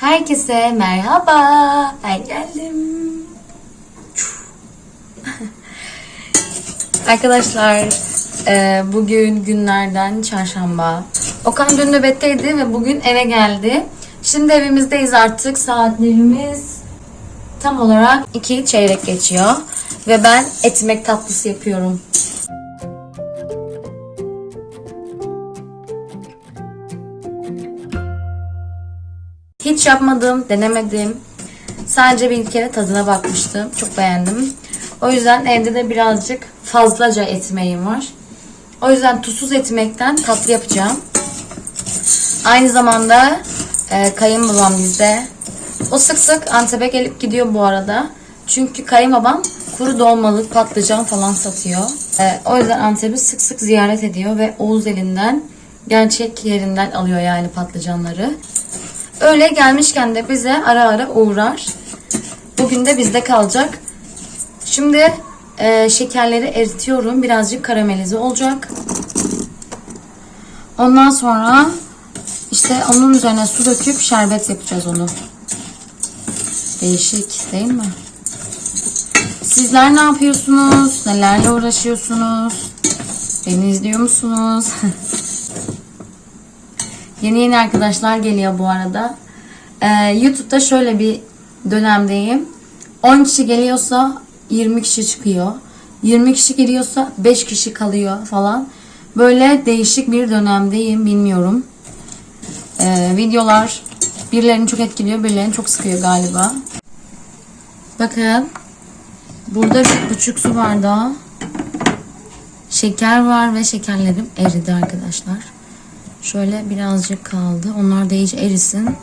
Herkese merhaba. Ben geldim. Arkadaşlar e, bugün günlerden çarşamba. Okan dün nöbetteydi ve bugün eve geldi. Şimdi evimizdeyiz artık. Saatlerimiz tam olarak iki çeyrek geçiyor. Ve ben etmek tatlısı yapıyorum. Hiç yapmadım, denemedim. Sadece bir kere tadına bakmıştım. Çok beğendim. O yüzden evde de birazcık fazlaca etmeğim var. O yüzden tuzsuz etmekten tatlı yapacağım. Aynı zamanda e, kayınbabam bizde. O sık sık Antep'e gelip gidiyor bu arada. Çünkü kayınbabam kuru dolmalık patlıcan falan satıyor. E, o yüzden Antep'i sık sık ziyaret ediyor ve Oğuz elinden gerçek yerinden alıyor yani patlıcanları. Öyle gelmişken de bize ara ara uğrar. Bugün de bizde kalacak. Şimdi e, şekerleri eritiyorum. Birazcık karamelize olacak. Ondan sonra işte onun üzerine su döküp şerbet yapacağız onu. Değişik değil mi? Sizler ne yapıyorsunuz? Nelerle uğraşıyorsunuz? Beni izliyor musunuz? Yeni yeni arkadaşlar geliyor bu arada. Ee, YouTube'da şöyle bir dönemdeyim. 10 kişi geliyorsa 20 kişi çıkıyor. 20 kişi geliyorsa 5 kişi kalıyor falan. Böyle değişik bir dönemdeyim bilmiyorum. Ee, videolar birilerini çok etkiliyor, birilerini çok sıkıyor galiba. Bakın. Burada bir buçuk su bardağı şeker var ve şekerlerim eridi arkadaşlar. Şöyle birazcık kaldı. Onlar da iyice erisin.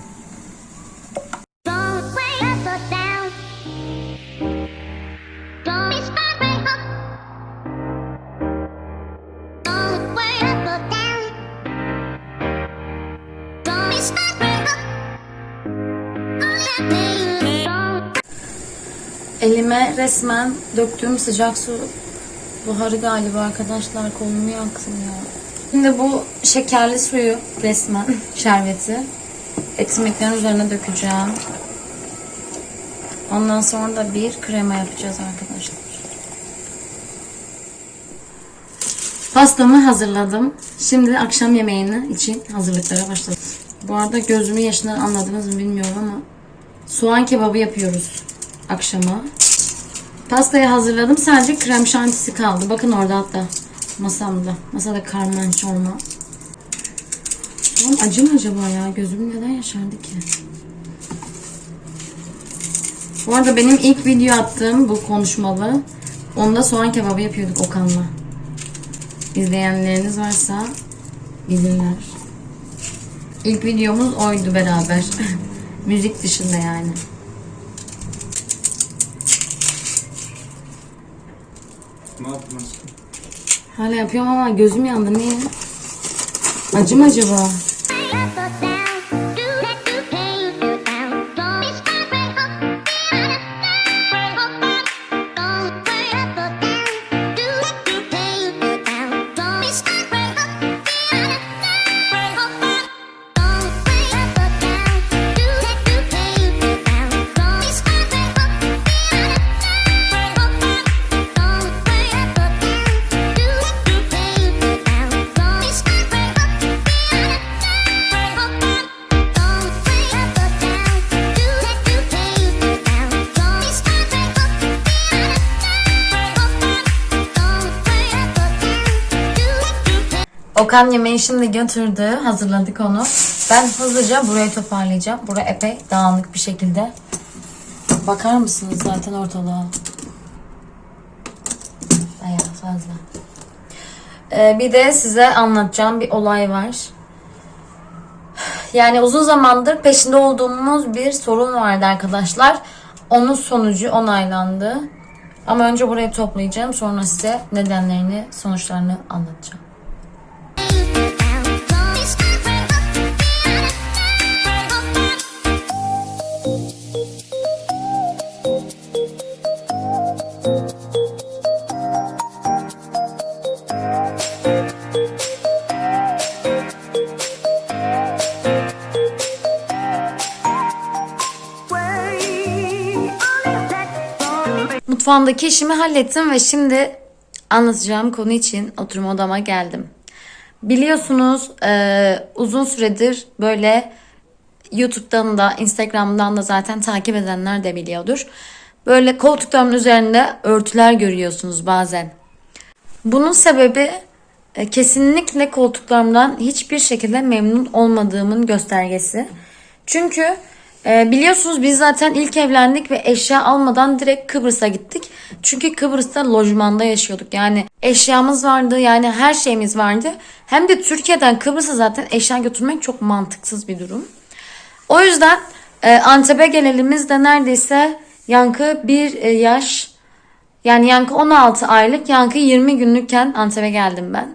Elime resmen döktüğüm sıcak su buharı galiba arkadaşlar. Kolumu yaktım ya. Şimdi bu şekerli suyu resmen şerbeti ekmeklerin üzerine dökeceğim. Ondan sonra da bir krema yapacağız arkadaşlar. Pastamı hazırladım. Şimdi akşam yemeğini için hazırlıklara başladım. Bu arada gözümün yaşından anladınız mı bilmiyorum ama soğan kebabı yapıyoruz akşama. Pastayı hazırladım. Sadece krem şantisi kaldı. Bakın orada hatta masamda. Masada karman çorma. Oğlum acı mı acaba ya? Gözüm neden yaşardı ki? Bu arada benim ilk video attığım bu konuşmalı. Onda soğan kebabı yapıyorduk Okan'la. İzleyenleriniz varsa bilirler. İlk videomuz oydu beraber. Müzik dışında yani. Ne yaptın aşkım? Hala yapıyorum ama gözüm yandı. Niye? Acı mı acaba? Okan yemeği şimdi götürdü. Hazırladık onu. Ben hızlıca burayı toparlayacağım. Bura epey dağınık bir şekilde. Bakar mısınız zaten ortalığa? Bayağı fazla. Ee, bir de size anlatacağım bir olay var. Yani uzun zamandır peşinde olduğumuz bir sorun vardı arkadaşlar. Onun sonucu onaylandı. Ama önce burayı toplayacağım. Sonra size nedenlerini, sonuçlarını anlatacağım. Mutfağımdaki işimi hallettim ve şimdi anlatacağım konu için oturma odama geldim. Biliyorsunuz e, uzun süredir böyle YouTube'dan da Instagram'dan da zaten takip edenler de biliyordur. Böyle koltuklarımın üzerinde örtüler görüyorsunuz bazen. Bunun sebebi e, kesinlikle koltuklarımdan hiçbir şekilde memnun olmadığımın göstergesi. Çünkü e, biliyorsunuz biz zaten ilk evlendik ve eşya almadan direkt Kıbrıs'a gittik. Çünkü Kıbrıs'ta lojmanda yaşıyorduk. Yani eşyamız vardı yani her şeyimiz vardı. Hem de Türkiye'den Kıbrıs'a zaten eşya götürmek çok mantıksız bir durum. O yüzden e, Antep'e gelelimiz de neredeyse Yankı bir e, yaş yani Yankı 16 aylık, Yankı 20 günlükken Antep'e geldim ben.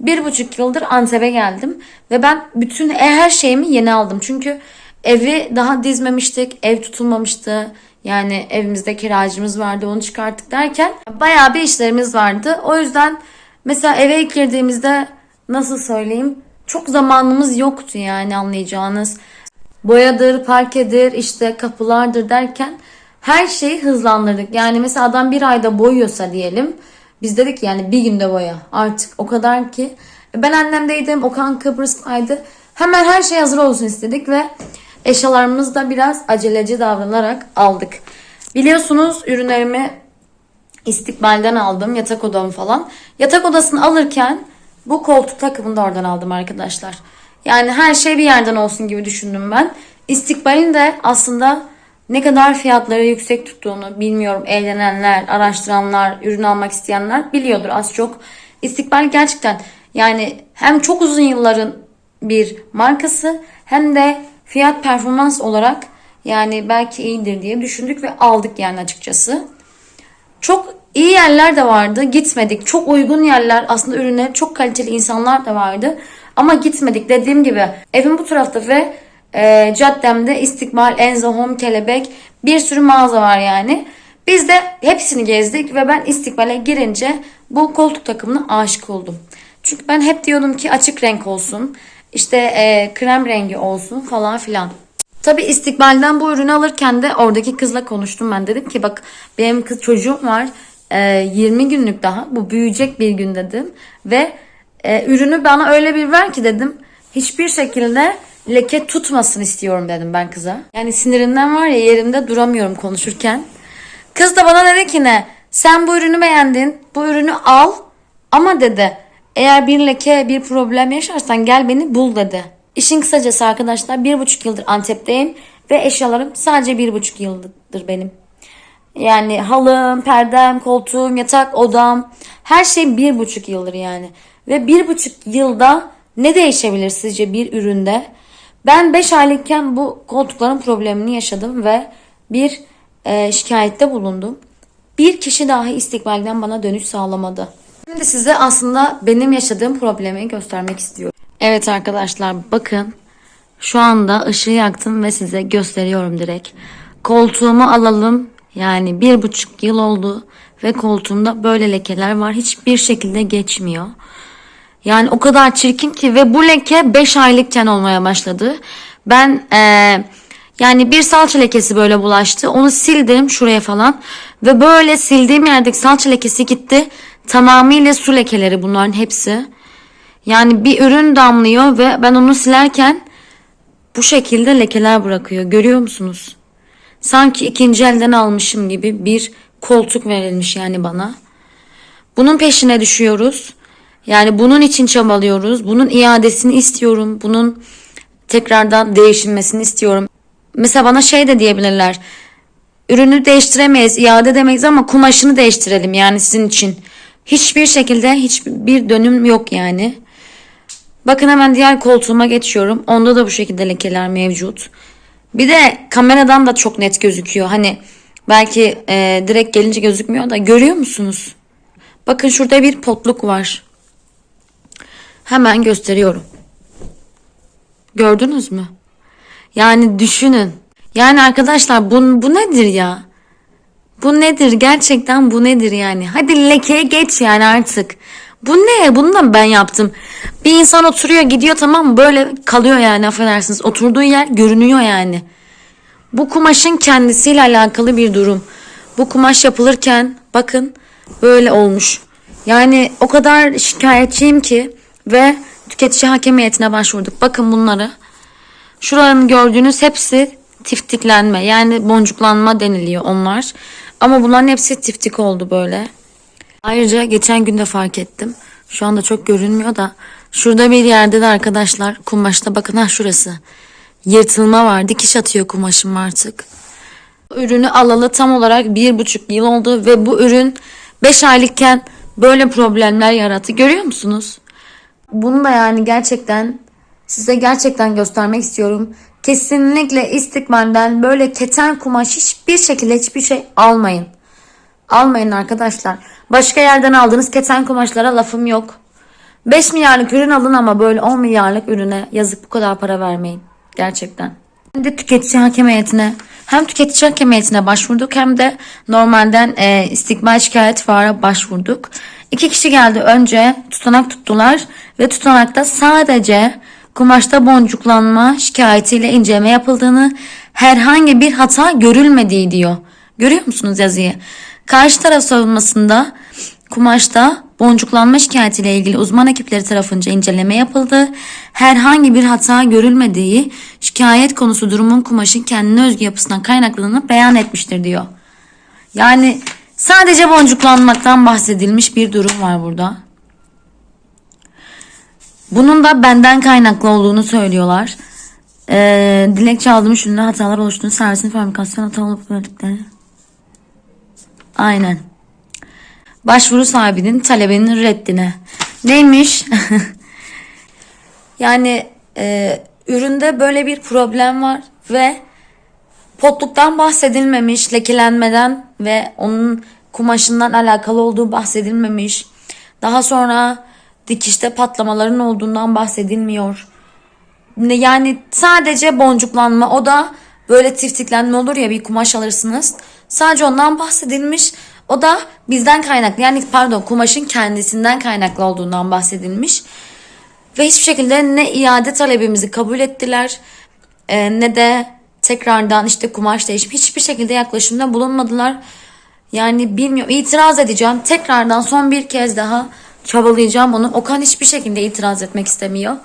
Bir buçuk yıldır Antep'e geldim ve ben bütün e, her şeyimi yeni aldım. Çünkü evi daha dizmemiştik, ev tutulmamıştı. Yani evimizde kiracımız vardı onu çıkarttık derken bayağı bir işlerimiz vardı. O yüzden mesela eve ilk girdiğimizde nasıl söyleyeyim çok zamanımız yoktu yani anlayacağınız. Boyadır, parkedir, işte kapılardır derken her şeyi hızlandırdık. Yani mesela adam bir ayda boyuyorsa diyelim. Biz dedik yani bir günde boya. Artık o kadar ki. Ben annemdeydim. Okan Kıbrıs'taydı. Hemen her şey hazır olsun istedik ve eşyalarımızı da biraz aceleci davranarak aldık. Biliyorsunuz ürünlerimi istikbalden aldım. Yatak odamı falan. Yatak odasını alırken bu koltuk takımını da oradan aldım arkadaşlar. Yani her şey bir yerden olsun gibi düşündüm ben. İstikbalin de aslında ne kadar fiyatları yüksek tuttuğunu bilmiyorum. Evlenenler, araştıranlar, ürün almak isteyenler biliyordur az çok. İstikbal gerçekten yani hem çok uzun yılların bir markası hem de fiyat performans olarak yani belki iyidir diye düşündük ve aldık yani açıkçası. Çok iyi yerler de vardı. Gitmedik. Çok uygun yerler. Aslında ürünleri çok kaliteli insanlar da vardı. Ama gitmedik. Dediğim gibi evim bu tarafta ve e, caddemde İstikbal, Enza Home, Kelebek bir sürü mağaza var yani. Biz de hepsini gezdik ve ben İstikbal'e girince bu koltuk takımına aşık oldum. Çünkü ben hep diyordum ki açık renk olsun. İşte e, krem rengi olsun falan filan. Tabi istikbalden bu ürünü alırken de oradaki kızla konuştum ben. Dedim ki bak benim kız çocuğum var. e, 20 günlük daha. Bu büyüyecek bir gün dedim. Ve e, ürünü bana öyle bir ver ki dedim. Hiçbir şekilde leke tutmasın istiyorum dedim ben kıza. Yani sinirimden var ya yerimde duramıyorum konuşurken. Kız da bana dedi ki ne? Sen bu ürünü beğendin. Bu ürünü al. Ama dedi eğer bir leke bir problem yaşarsan gel beni bul dedi. İşin kısacası arkadaşlar bir buçuk yıldır Antep'teyim ve eşyalarım sadece bir buçuk yıldır benim. Yani halım, perdem, koltuğum, yatak, odam her şey bir buçuk yıldır yani. Ve bir buçuk yılda ne değişebilir sizce bir üründe? Ben 5 aylıkken bu koltukların problemini yaşadım ve bir e, şikayette bulundum. Bir kişi dahi istikbalden bana dönüş sağlamadı. Şimdi size aslında benim yaşadığım problemi göstermek istiyorum. Evet arkadaşlar bakın şu anda ışığı yaktım ve size gösteriyorum direkt. Koltuğumu alalım yani bir buçuk yıl oldu ve koltuğumda böyle lekeler var hiçbir şekilde geçmiyor. Yani o kadar çirkin ki ve bu leke 5 aylıkken olmaya başladı. Ben eee, yani bir salça lekesi böyle bulaştı. Onu sildim şuraya falan. Ve böyle sildiğim yerdeki salça lekesi gitti. Tamamıyla su lekeleri bunların hepsi. Yani bir ürün damlıyor ve ben onu silerken bu şekilde lekeler bırakıyor. Görüyor musunuz? Sanki ikinci elden almışım gibi bir koltuk verilmiş yani bana. Bunun peşine düşüyoruz. Yani bunun için çabalıyoruz. Bunun iadesini istiyorum. Bunun tekrardan değişilmesini istiyorum. Mesela bana şey de diyebilirler. Ürünü değiştiremeyiz, iade edemeyiz ama kumaşını değiştirelim yani sizin için. Hiçbir şekilde hiçbir dönüm yok yani. Bakın hemen diğer koltuğuma geçiyorum. Onda da bu şekilde lekeler mevcut. Bir de kameradan da çok net gözüküyor. Hani belki e, direkt gelince gözükmüyor da görüyor musunuz? Bakın şurada bir potluk var. Hemen gösteriyorum. Gördünüz mü? Yani düşünün. Yani arkadaşlar bu, bu nedir ya? Bu nedir? Gerçekten bu nedir yani? Hadi lekeye geç yani artık. Bu ne? Bunu da ben yaptım? Bir insan oturuyor gidiyor tamam mı? Böyle kalıyor yani affedersiniz. Oturduğu yer görünüyor yani. Bu kumaşın kendisiyle alakalı bir durum. bu kumaş yapılırken bakın böyle olmuş. Yani o kadar şikayetçiyim ki ve tüketici hakemiyetine başvurduk. Bakın bunları. Şuranın gördüğünüz hepsi tiftiklenme yani boncuklanma deniliyor onlar. Ama bunların hepsi tiftik oldu böyle. Ayrıca geçen gün de fark ettim. Şu anda çok görünmüyor da şurada bir yerde de arkadaşlar kumaşta bakın ha şurası. Yırtılma var. Dikiş atıyor kumaşım artık. Ürünü alalı tam olarak bir buçuk yıl oldu ve bu ürün 5 aylıkken böyle problemler yarattı. Görüyor musunuz? Bunu da yani gerçekten size gerçekten göstermek istiyorum. Kesinlikle istikbalden böyle keten kumaş hiçbir şekilde hiçbir şey almayın. Almayın arkadaşlar. Başka yerden aldığınız keten kumaşlara lafım yok. 5 milyarlık ürün alın ama böyle 10 milyarlık ürüne yazık bu kadar para vermeyin. Gerçekten. Hem de tüketici hakem heyetine hem tüketici hakem heyetine başvurduk hem de normalden e, istikbal şikayet vara başvurduk. İki kişi geldi önce tutanak tuttular ve tutanakta sadece kumaşta boncuklanma şikayetiyle inceleme yapıldığını herhangi bir hata görülmediği diyor. Görüyor musunuz yazıyı? Karşı taraf savunmasında kumaşta boncuklanma şikayetiyle ilgili uzman ekipleri tarafınca inceleme yapıldı. Herhangi bir hata görülmediği şikayet konusu durumun kumaşın kendine özgü yapısından kaynaklandığını beyan etmiştir diyor. Yani sadece boncuklanmaktan bahsedilmiş bir durum var burada. Bunun da benden kaynaklı olduğunu söylüyorlar. Ee, dilekçe aldığım üründe hatalar oluştuğunu servisin fabrikasyon hata olup. Aynen. Başvuru sahibinin talebinin reddine. Neymiş? yani e, üründe böyle bir problem var ve potluktan bahsedilmemiş, lekelenmeden ve onun kumaşından alakalı olduğu bahsedilmemiş. Daha sonra dikişte patlamaların olduğundan bahsedilmiyor. Yani sadece boncuklanma o da böyle tiftiklenme olur ya bir kumaş alırsınız. Sadece ondan bahsedilmiş. O da bizden kaynaklı yani pardon kumaşın kendisinden kaynaklı olduğundan bahsedilmiş. Ve hiçbir şekilde ne iade talebimizi kabul ettiler e, ne de tekrardan işte kumaş değişim hiçbir şekilde yaklaşımda bulunmadılar. Yani bilmiyorum itiraz edeceğim. Tekrardan son bir kez daha çabalayacağım onu. Okan hiçbir şekilde itiraz etmek istemiyor.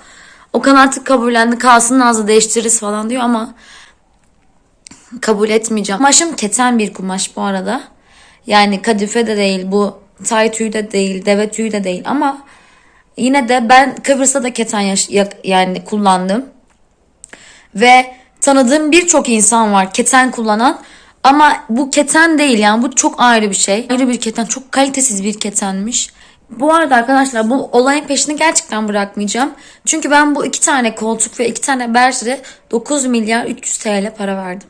Okan artık kabullendi. Kalsın Nazlı değiştiririz falan diyor ama kabul etmeyeceğim. Kumaşım keten bir kumaş bu arada. Yani kadife de değil bu tay tüyü de değil deve tüyü de değil ama yine de ben Kıbrıs'ta da keten yaş- yani kullandım. Ve tanıdığım birçok insan var keten kullanan ama bu keten değil yani bu çok ayrı bir şey. Ayrı bir keten çok kalitesiz bir ketenmiş. Bu arada arkadaşlar bu olayın peşini gerçekten bırakmayacağım. Çünkü ben bu iki tane koltuk ve iki tane berjere 9 milyar 300 TL para verdim.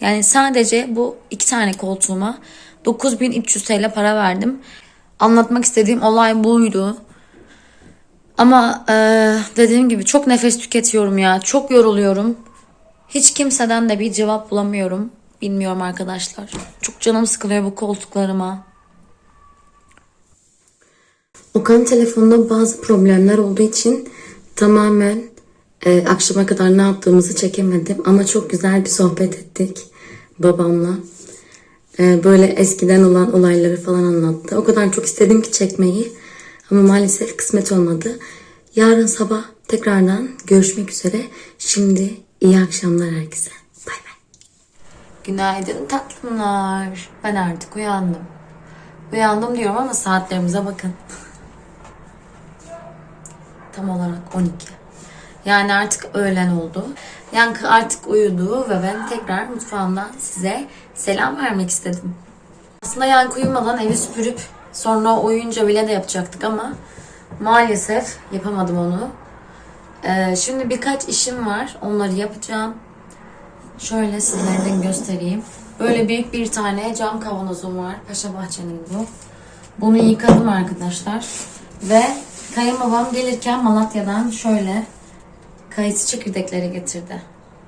Yani sadece bu iki tane koltuğuma 9300 TL para verdim. Anlatmak istediğim olay buydu. Ama eee, dediğim gibi çok nefes tüketiyorum ya. Çok yoruluyorum. Hiç kimseden de bir cevap bulamıyorum. Bilmiyorum arkadaşlar. Çok canım sıkılıyor bu koltuklarıma. Okan'ın telefonunda bazı problemler olduğu için tamamen e, akşama kadar ne yaptığımızı çekemedim. Ama çok güzel bir sohbet ettik babamla. E, böyle eskiden olan olayları falan anlattı. O kadar çok istedim ki çekmeyi. Ama maalesef kısmet olmadı. Yarın sabah tekrardan görüşmek üzere. Şimdi iyi akşamlar herkese. Bay bay. Günaydın tatlımlar. Ben artık uyandım. Uyandım diyorum ama saatlerimize bakın. Tam olarak 12. Yani artık öğlen oldu. Yankı artık uyudu ve ben tekrar mutfağımdan size selam vermek istedim. Aslında Yankı uyumadan evi süpürüp sonra o uyuyunca bile de yapacaktık ama maalesef yapamadım onu. Ee, şimdi birkaç işim var. Onları yapacağım. Şöyle sizlere de göstereyim. Böyle büyük bir tane cam kavanozum var. Paşa Bahçe'nin bu. Bunu yıkadım arkadaşlar. Ve kayınbabam gelirken Malatya'dan şöyle kayısı çekirdekleri getirdi.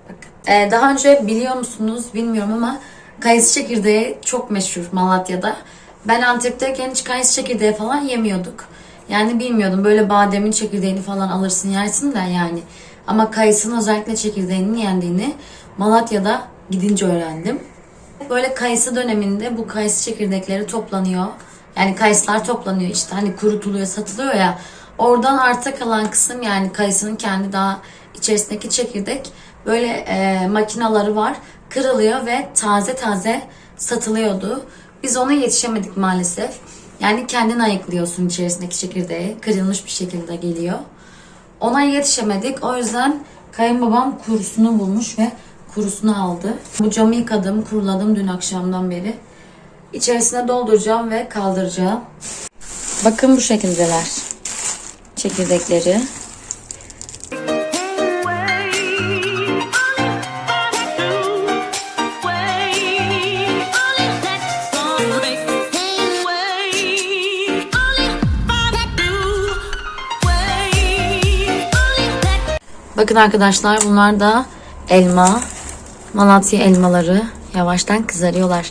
Bakın. Ee, daha önce biliyor musunuz bilmiyorum ama kayısı çekirdeği çok meşhur Malatya'da. Ben Antep'teyken hiç kayısı çekirdeği falan yemiyorduk. Yani bilmiyordum böyle bademin çekirdeğini falan alırsın yersin de yani. Ama kayısının özellikle çekirdeğinin yendiğini Malatya'da gidince öğrendim. Böyle kayısı döneminde bu kayısı çekirdekleri toplanıyor. Yani kayısılar toplanıyor işte hani kurutuluyor satılıyor ya. Oradan arta kalan kısım yani kayısının kendi daha içerisindeki çekirdek böyle e, makinaları var. Kırılıyor ve taze taze satılıyordu. Biz ona yetişemedik maalesef. Yani kendin ayıklıyorsun içerisindeki çekirdeği. Kırılmış bir şekilde geliyor. Ona yetişemedik. O yüzden kayınbabam kurusunu bulmuş ve kurusunu aldı. Bu camı yıkadım, kuruladım dün akşamdan beri. İçerisine dolduracağım ve kaldıracağım. Bakın bu şekildeler. Çekirdekleri. Bakın arkadaşlar bunlar da elma. Malatya elmaları. Yavaştan kızarıyorlar.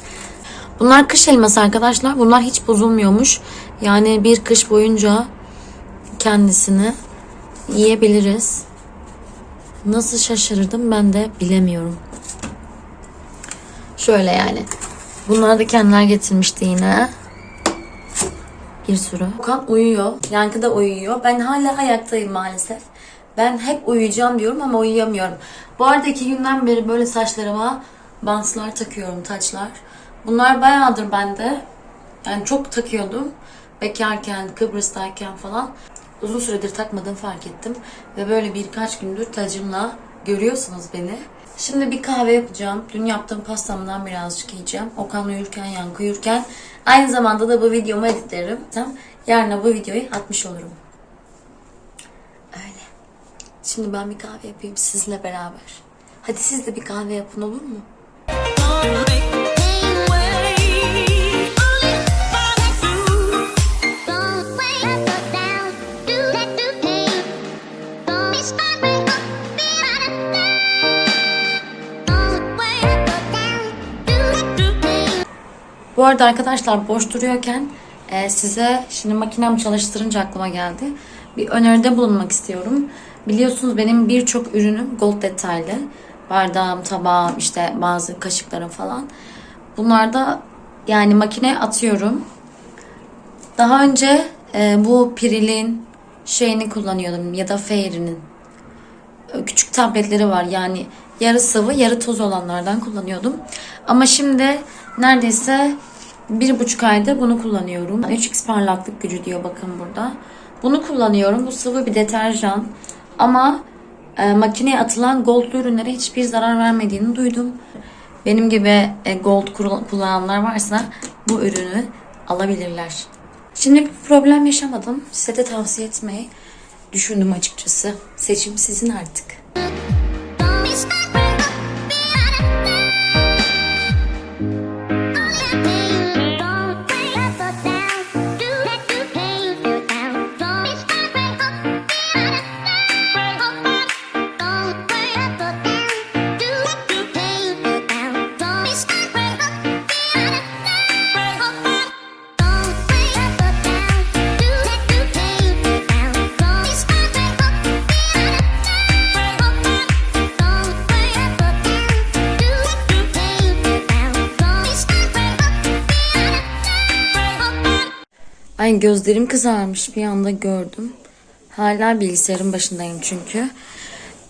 Bunlar kış elması arkadaşlar. Bunlar hiç bozulmuyormuş. Yani bir kış boyunca kendisini yiyebiliriz. Nasıl şaşırdım ben de bilemiyorum. Şöyle yani. Bunlar da kendiler getirmişti yine. Bir sürü. Okan uyuyor. Yankı da uyuyor. Ben hala ayaktayım maalesef. Ben hep uyuyacağım diyorum ama uyuyamıyorum. Bu arada iki günden beri böyle saçlarıma bantlar takıyorum, taçlar. Bunlar bayağıdır bende. Yani çok takıyordum. Bekarken, Kıbrıs'tayken falan. Uzun süredir takmadığımı fark ettim. Ve böyle birkaç gündür tacımla görüyorsunuz beni. Şimdi bir kahve yapacağım. Dün yaptığım pastamdan birazcık yiyeceğim. Okan uyurken, Yankı uyurken. Aynı zamanda da bu videomu editlerim. Yarına bu videoyu atmış olurum. Öyle. Şimdi ben bir kahve yapayım sizinle beraber. Hadi siz de bir kahve yapın olur mu? Bu arada arkadaşlar boş duruyorken e, size şimdi makinem çalıştırınca aklıma geldi. Bir öneride bulunmak istiyorum. Biliyorsunuz benim birçok ürünüm gold detaylı. Bardağım, tabağım, işte bazı kaşıklarım falan. Bunlarda yani makineye atıyorum. Daha önce e, bu Piril'in şeyini kullanıyordum ya da Fairy'nin küçük tabletleri var. Yani yarı sıvı yarı toz olanlardan kullanıyordum. Ama şimdi neredeyse bir buçuk ayda bunu kullanıyorum. 3x parlaklık gücü diyor bakın burada. Bunu kullanıyorum. Bu sıvı bir deterjan. Ama e, makineye atılan goldlu ürünlere hiçbir zarar vermediğini duydum. Benim gibi e, gold kul- kullananlar varsa bu ürünü alabilirler. Şimdi problem yaşamadım. Size de tavsiye etmeyi düşündüm açıkçası. Seçim sizin artık. Ay gözlerim kızarmış bir anda gördüm. Hala bilgisayarın başındayım çünkü.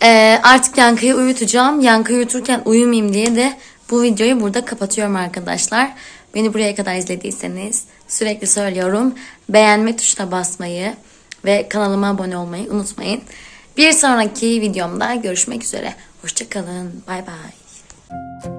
Ee, artık Yankı'yı uyutacağım. Yankı'yı uyuturken uyumayayım diye de bu videoyu burada kapatıyorum arkadaşlar. Beni buraya kadar izlediyseniz sürekli söylüyorum. Beğenme tuşuna basmayı ve kanalıma abone olmayı unutmayın. Bir sonraki videomda görüşmek üzere. Hoşçakalın. Bay bay.